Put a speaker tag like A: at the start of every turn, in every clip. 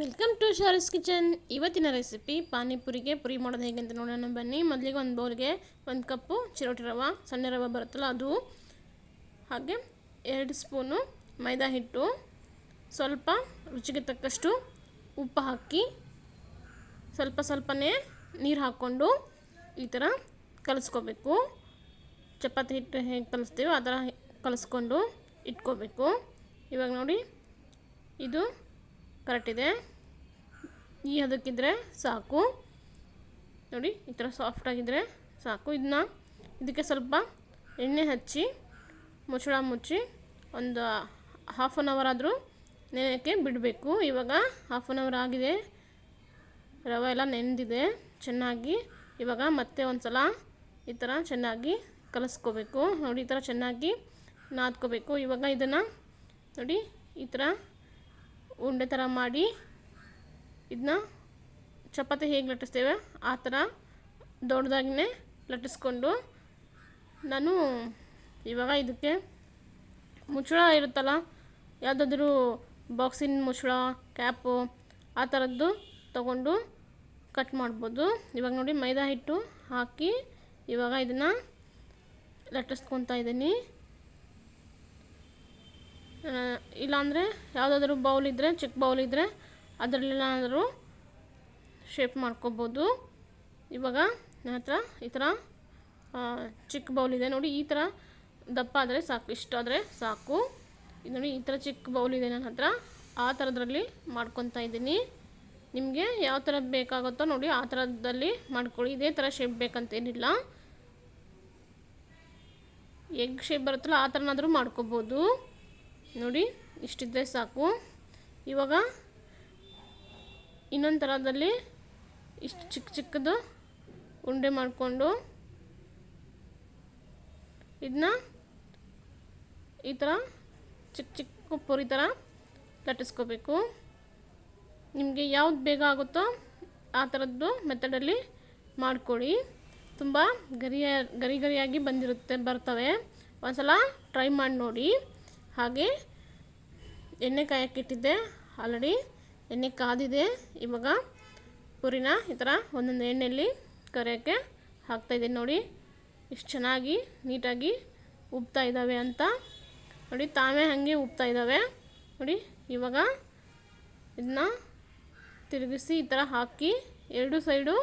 A: Welcome to Shara's kitchen ಇವತ್ತಿನ recipe ಪಾನಿಪುರಿಗೆ ಪುರಿ ಮಾಡೋದು ಹೇಗೆ ಅಂತ ನೋಡೋಣ ಬನ್ನಿ. ಮೊದಲಿಗೆ ಒಂದು ಬೌಲ್ಗೆ ಒಂದು ಕಪ್ಪು ಚಿರೋಟಿ ರವೆ, ಸಣ್ಣ ರವೆ ಬರುತ್ತಲ್ಲ ಅದು. ಹಾಗೆ ಎರಡು ಸ್ಪೂನು ಮೈದಾ ಹಿಟ್ಟು, ಸ್ವಲ್ಪ ರುಚಿಗೆ ತಕ್ಕಷ್ಟು ಉಪ್ಪು ಹಾಕಿ, ಸ್ವಲ್ಪ ಸ್ವಲ್ಪನೇ ನೀರು ಹಾಕ್ಕೊಂಡು ಈ ಥರ ಕಲಸ್ಕೋಬೇಕು. ಚಪಾತಿ ಹಿಟ್ಟು ಹೇಗೆ ಕಲಿಸ್ತೀವೋ ಆ ಥರ ಕಲಿಸ್ಕೊಂಡು ಇಟ್ಕೋಬೇಕು. ಇವಾಗ ನೋಡಿ, ಇದು ಕರೆಕ್ಟ್ ಇದೆ ಈ ಹದಕ್ಕಿದ್ರೆ ಸಾಕು. ನೋಡಿ, ಈ ಥರ ಸಾಫ್ಟಾಗಿದ್ದರೆ ಸಾಕು. ಇದನ್ನ ಇದಕ್ಕೆ ಸ್ವಲ್ಪ ಎಣ್ಣೆ ಹಚ್ಚಿ, ಮುಚ್ಚಳ ಮುಚ್ಚಿ ಒಂದು ಹಾಫ್ ಆನ್ ಅವರ್ ಆದರೂ ನೆನೆಯೋಕ್ಕೆ ಬಿಡಬೇಕು. ಇವಾಗ ಹಾಫ್ ಆನ್ ಅವರ್ ಆಗಿದೆ. ರವೆ ಎಲ್ಲ ನೆನೆದಿದೆ ಚೆನ್ನಾಗಿ. ಇವಾಗ ಮತ್ತೆ ಒಂದು ಸಲ ಈ ಥರ ಚೆನ್ನಾಗಿ ಕಲಸ್ಕೋಬೇಕು. ನೋಡಿ, ಈ ಥರ ಚೆನ್ನಾಗಿ ನಾದ್ಕೋಬೇಕು. ಇವಾಗ ಇದನ್ನು ನೋಡಿ, ಈ ಥರ ಉಂಡೆ ಥರ ಮಾಡಿ ಇದನ್ನ ಚಪಾತಿ ಹೇಗೆ ಲಟ್ಟಿಸ್ತೇವೆ, ಆ ಥರ ದೊಡ್ಡದಾಗಿನೇ ಲಟ್ಟಿಸ್ಕೊಂಡು ನಾನು ಇವಾಗ ಇದಕ್ಕೆ ಮುಚ್ಚಳ ಇರುತ್ತಲ್ಲ, ಯಾವುದಾದ್ರೂ ಬಾಕ್ಸಿನ ಮುಚ್ಚಳ, ಕ್ಯಾಪು ಆ ಥರದ್ದು ತಗೊಂಡು ಕಟ್ ಮಾಡ್ಬೋದು. ಇವಾಗ ನೋಡಿ ಮೈದಾ ಹಿಟ್ಟು ಹಾಕಿ ಇವಾಗ ಇದನ್ನು ಲಟ್ಟಿಸ್ಕೊತಾ ಇದ್ದೀನಿ. ಇಲ್ಲಾಂದರೆ ಯಾವುದಾದ್ರೂ ಬೌಲ್ ಇದ್ದರೆ ಚಿಕ್ಕ ಬೌಲ್ ಇದ್ದರೆ ಅದರಲ್ಲೇನಾದರೂ ಶೇಪ್ ಮಾಡ್ಕೋಬೋದು. ಇವಾಗ ನನ್ನ ಹತ್ರ ಈ ಥರ ಚಿಕ್ಕ ಬೌಲ್ ಇದೆ. ನೋಡಿ, ಈ ಥರ ದಪ್ಪ ಆದರೆ ಸಾಕು, ಇಷ್ಟು ಆದರೆ ಸಾಕು. ಇದು ನೋಡಿ, ಈ ಥರ ಚಿಕ್ಕ ಬೌಲ್ ಇದೆ ನನ್ನ ಹತ್ರ. ಆ ಥರದ್ರಲ್ಲಿ ಮಾಡ್ಕೊತಾ ಇದ್ದೀನಿ. ನಿಮಗೆ ಯಾವ ಥರ ಬೇಕಾಗುತ್ತೋ ನೋಡಿ, ಆ ಥರದಲ್ಲಿ ಮಾಡ್ಕೊಳ್ಳಿ. ಇದೇ ಥರ ಶೇಪ್ ಬೇಕಂತೇನಿಲ್ಲ. ಎಗ್ ಶೇಪ್ ಬರುತ್ತಲ್ಲ, ಆ ಥರನಾದರೂ ಮಾಡ್ಕೋಬೋದು. ನೋಡಿ, ಇಷ್ಟಿದ್ರೆ ಸಾಕು. ಇವಾಗ ಇನ್ನೊಂದು ಥರದಲ್ಲಿ ಇಷ್ಟು ಚಿಕ್ಕ ಚಿಕ್ಕದು ಉಂಡೆ ಮಾಡಿಕೊಂಡು ಇದನ್ನ ಈ ಥರ ಚಿಕ್ಕ ಚಿಕ್ಕ ಪುರಿ ಥರ ಲಟ್ಟಿಸ್ಕೋಬೇಕು. ನಿಮಗೆ ಯಾವ್ದು ಬೇಗ ಆಗುತ್ತೋ ಆ ಥರದ್ದು ಮೆಥಡಲ್ಲಿ ಮಾಡಿಕೊಡಿ ತುಂಬ ಗರಿಯ, ಗರಿ ಗರಿಯಾಗಿ ಬಂದಿರುತ್ತೆ, ಬರ್ತವೆ. ಒಂದು ಸಲ ಟ್ರೈ ಮಾಡಿ ನೋಡಿ. ಹಾಗೆ ಎಣ್ಣೆ ಕಾಯಕ್ಕಿಟ್ಟಿದ್ದೆ ಆಲ್ರೆಡಿ ಎಣ್ಣೆ ಕಾದಿದೆ. ಇವಾಗ ಪುರಿನ ಈ ಥರ ಒಂದೊಂದು ಎಣ್ಣೆಯಲ್ಲಿ ಕರಿಯೋಕ್ಕೆ ಹಾಕ್ತಾಯಿದ್ದೀನಿ ನೋಡಿ. ಇಷ್ಟು ಚೆನ್ನಾಗಿ ನೀಟಾಗಿ ಉಬ್ತಾ ಇದ್ದಾವೆ ಅಂತ. ನೋಡಿ, ತಾವೇ ಹಾಗೆ ಉಬ್ತಾ ಇದ್ದಾವೆ. ನೋಡಿ, ಇವಾಗ ಇದನ್ನ ತಿರುಗಿಸಿ ಈ ಥರ ಹಾಕಿ ಎರಡು ಸೈಡು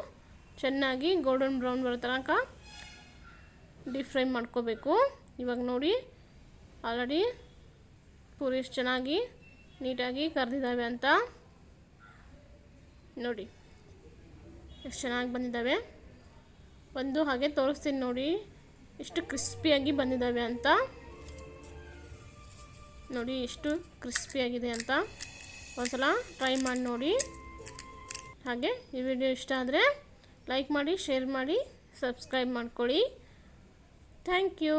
A: ಚೆನ್ನಾಗಿ ಗೋಲ್ಡನ್ ಬ್ರೌನ್ ಬರೋ ತನಕ ಡೀಪ್ ಫ್ರೈ ಮಾಡ್ಕೋಬೇಕು. ಇವಾಗ ನೋಡಿ, ಆಲ್ರೆಡಿ ಪೂರಿ ಎಷ್ಟು ಚೆನ್ನಾಗಿ ನೀಟಾಗಿ ಕರೆದಿದ್ದಾವೆ ಅಂತ ನೋಡಿ. ಎಷ್ಟು ಚೆನ್ನಾಗಿ ಬಂದಿದ್ದಾವೆ. ಒಂದು ಹಾಗೆ ತೋರಿಸ್ತೀನಿ ನೋಡಿ. ಎಷ್ಟು ಕ್ರಿಸ್ಪಿಯಾಗಿ ಬಂದಿದ್ದಾವೆ ಅಂತ. ನೋಡಿ ಎಷ್ಟು ಕ್ರಿಸ್ಪಿಯಾಗಿದೆ ಅಂತ. ಒಂದ್ಸಲ ಟ್ರೈ ಮಾಡಿ ನೋಡಿ. ಹಾಗೆ ಈ ವಿಡಿಯೋ ಇಷ್ಟ ಆದರೆ ಲೈಕ್ ಮಾಡಿ, ಶೇರ್ ಮಾಡಿ, ಸಬ್ಸ್ಕ್ರೈಬ್ ಮಾಡ್ಕೊಳ್ಳಿ. Thank you.